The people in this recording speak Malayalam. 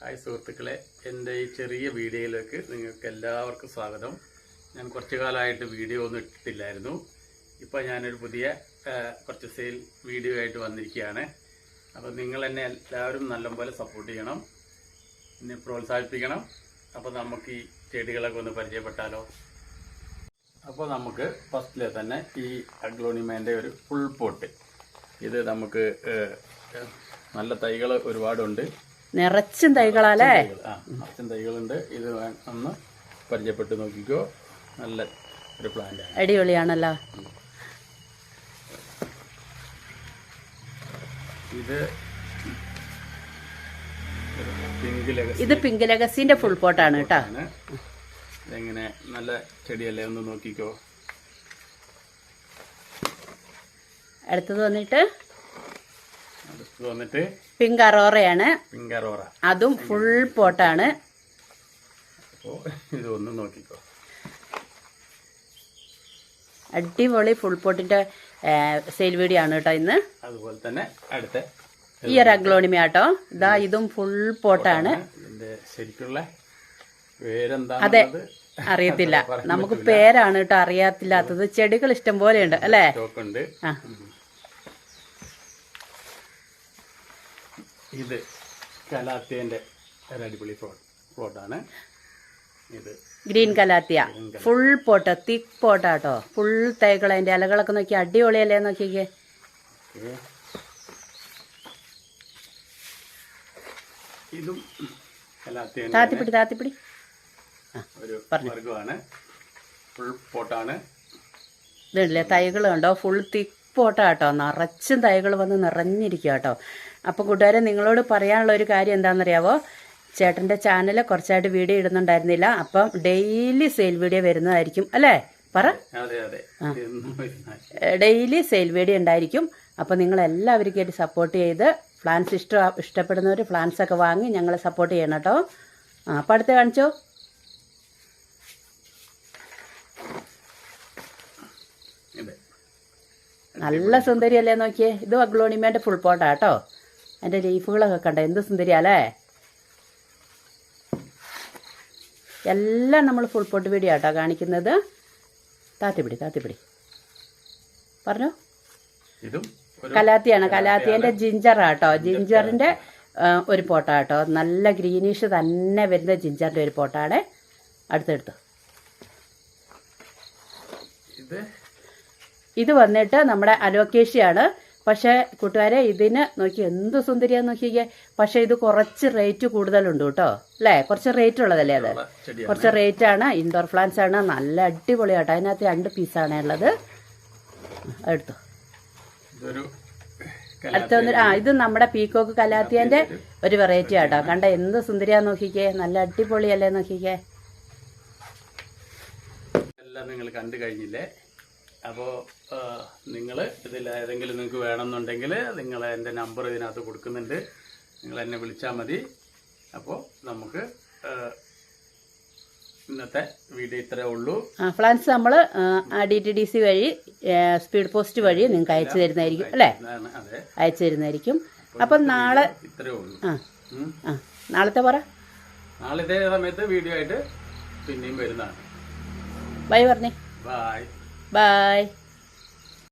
ഹായ് സുഹൃത്തുക്കളെ എന്റെ ഈ ചെറിയ വീഡിയോയിലേക്ക് നിങ്ങൾക്ക് എല്ലാവർക്കും സ്വാഗതം. ഞാൻ കുറച്ച് കാലമായിട്ട് വീഡിയോ ഒന്നും ഇട്ടിട്ടില്ലായിരുന്നു. ഇപ്പോൾ ഞാനൊരു പുതിയ കുറച്ച് സെയിൽ വീഡിയോ ആയിട്ട് വന്നിരിക്കുകയാണ്. അപ്പോൾ നിങ്ങൾ എന്നെ എല്ലാവരും നല്ലപോലെ സപ്പോർട്ട് ചെയ്യണം എന്നെ പ്രോത്സാഹിപ്പിക്കണം. അപ്പോൾ നമുക്ക് ഈ ചെടികളൊക്കെ ഒന്ന് പരിചയപ്പെട്ടാലോ? അപ്പോൾ നമുക്ക് ഫസ്റ്റിലെ തന്നെ ഈ അഗ്ലോണിമേന്റെ ഒരു ഫുൾ പോട്ട് ഇത് നമുക്ക് നല്ല തൈകൾ ഒരുപാടുണ്ട്. നിറച്ചും തൈകളാലേ നിറച്ചും തൈകളുണ്ട്. ഇത് ഒന്ന് പരിചയപ്പെട്ട് നോക്കിക്കോ. നല്ല ഒരു പ്ലാന്റ് അടിപൊളിയാണല്ലോ. ഇത് ഇത് പിങ്ക് ലഗസിന്റെ ഫുൾ പോട്ടാണ് കേട്ടോ. എങ്ങനെ ഇതെങ്ങനെ നല്ല ചെടിയല്ലേ ഒന്ന് നോക്കിക്കോ. അടുത്തത് വന്നിട്ട് അടുത്ത് വന്നിട്ട് പിങ്ക് അറോറയാണ് പിങ്ക് അറോറ അതും ഫുൾ പോട്ടാണ് അപ്പോൾ ഇതൊന്ന് നോക്കിക്കോ. അടിപൊളി ഫുൾ പോട്ടിന്റെ സെയിൽ വീഡിയോ ആണ് കേട്ടോ ഇന്ന്. അതുപോലെ തന്നെ അടുത്ത ഈ ഒരു അഗ്ലോണിമ കേട്ടോ. ഇതാ ഇതും ഫുൾ പോട്ടാണ് ശരിക്കുള്ള അതെ. അറിയത്തില്ല. നമുക്ക് പേരാണ് കേട്ടോ അറിയാത്തില്ലാത്തത്. ചെടികൾ ഇഷ്ടം അല്ലേ? സ്റ്റോക്ക് ഉണ്ട്. ആ. ഇത് കലാത്തേന്റെ ഒരു അടിപൊളി ഫ്ലോട്ട് ഫ്ലോട്ടാണ് ഇത് green calathea. Full pot thick പോട്ടാട്ടോ. Full തൈകൾ അതിന്റെ ഇലകളൊക്കെ നോക്കി അടിപൊളിയല്ലേ നോക്കിക്കേ. ഇതും താത്തിപ്പിടി താത്തിപ്പിടി ഒരു വർഗമാണ് ഫുൾ പോട്ടാണ്. ഇതുണ്ടല്ലേ തൈകൾ കണ്ടോ? ഫുൾ തിക്ക് പോട്ടാ കേട്ടോ നിറച്ചും തൈകൾ വന്ന് നിറഞ്ഞിരിക്കുക കേട്ടോ അപ്പോൾ കൂട്ടുകാരെ നിങ്ങളോട് പറയാനുള്ള ഒരു കാര്യം എന്താണെന്നറിയാവോ? ചേട്ടന്റെ ചാനൽ കുറച്ചായിട്ട് വീഡിയോ ഇടുന്നുണ്ടായിരുന്നില്ല. അപ്പം ഡെയിലി സെയിൽ വീഡിയോ വരുന്നതായിരിക്കും അല്ലേ? പറ. ഡെയിലി സെയിൽ വീഡിയോ ഉണ്ടായിരിക്കും. അപ്പം നിങ്ങൾ എല്ലാവർക്കും ആയിട്ട് സപ്പോർട്ട് ചെയ്ത് പ്ലാൻസ് ഇഷ്ട ഇഷ്ടപ്പെടുന്നവർ പ്ലാൻസ് ഒക്കെ വാങ്ങി ഞങ്ങളെ സപ്പോർട്ട് ചെയ്യണം കേട്ടോ ആ അപ്പം അടുത്ത് കാണിച്ചോ ഇത് നല്ല സുന്ദരിയല്ലേ നോക്കിയേ? ഇത് അഗ്ലോണിമേന്റെ ഫുൾ പോട്ടാ കേട്ടോ അതിന്റെ ലീഫുകളൊക്കെ കണ്ട? എന്ത് സുന്ദരിയാലേ എല്ലാം നമ്മൾ ഫുൾ പോട്ട് വീഡിയോ കേട്ടോ കാണിക്കുന്നത്. താത്തിപ്പിടി താത്തിപ്പിടി പറഞ്ഞു? കലാത്തിയാണ്. കലാത്തിയന്റെ ജിഞ്ചറാ കേട്ടോ ജിഞ്ചറിന്റെ ഒരു പോട്ട കേട്ടോ നല്ല ഗ്രീനിഷ് തന്നെ വരുന്ന ജിഞ്ചറിന്റെ ഒരു പോട്ടാണ് അടുത്തെടുത്തു. ഇത് ഇത് വന്നിട്ട് നമ്മുടെ അലോക്കേഷ്യയാണ്. പക്ഷേ കൂട്ടുകാരെ ഇതിന് നോക്കി എന്ത് സുന്ദരിയാന്ന് നോക്കിയേ പക്ഷേ ഇത് കുറച്ച് റേറ്റ് കൂടുതലുണ്ട് കേട്ടോ. അല്ലേ? കുറച്ച് റേറ്റ് ഉള്ളതല്ലേ അത്? കുറച്ച് റേറ്റ് ആണ്. ഇൻഡോർ പ്ലാന്റ്സ് ആണ്. നല്ല അടിപൊളിയാട്ടോ അതിനകത്ത് രണ്ട് പീസാണ് ഉള്ളത്. എടുത്തു. അടുത്തൊന്ന് ആ ഇത് നമ്മുടെ പീക്കോക്ക് കലാത്തിയന്റെ ഒരു വെറൈറ്റി ആട്ടോ. കണ്ട എന്ത് സുന്ദരിയാന്ന് നോക്കിക്കേ. നല്ല അടിപൊളിയല്ലേ നോക്കിക്കേ. എല്ലാം നിങ്ങൾ കണ്ടു കഴിഞ്ഞില്ലേ? അപ്പോൾ നിങ്ങൾ ഇതിൽ ഏതെങ്കിലും നിങ്ങൾക്ക് വേണമെന്നുണ്ടെങ്കിൽ നിങ്ങൾ എന്റെ നമ്പർ ഇതിനകത്ത് കൊടുക്കുന്നുണ്ട്. നിങ്ങൾ എന്നെ വിളിച്ചാൽ മതി. അപ്പോൾ നമുക്ക് ഇന്നത്തെ വീഡിയോ ഇത്രേ ഉള്ളൂ. ഫ്ലാൻസ് നമ്മൾ ഡി ടി ഡി സി വഴി സ്പീഡ് പോസ്റ്റ് വഴി നിങ്ങൾക്ക് അയച്ചു തരുന്നതായിരിക്കും അല്ലേ? അയച്ചു തരുന്നതായിരിക്കും. അപ്പം നാളെ ഇത്രേ ഉള്ളൂ. ആ നാളത്തെ പറ. നാളെ ഇതേ സമയത്ത് വീഡിയോ ആയിട്ട് പിന്നെയും വരുന്നതാണ്. ബൈ പറഞ്ഞേ. Bye bye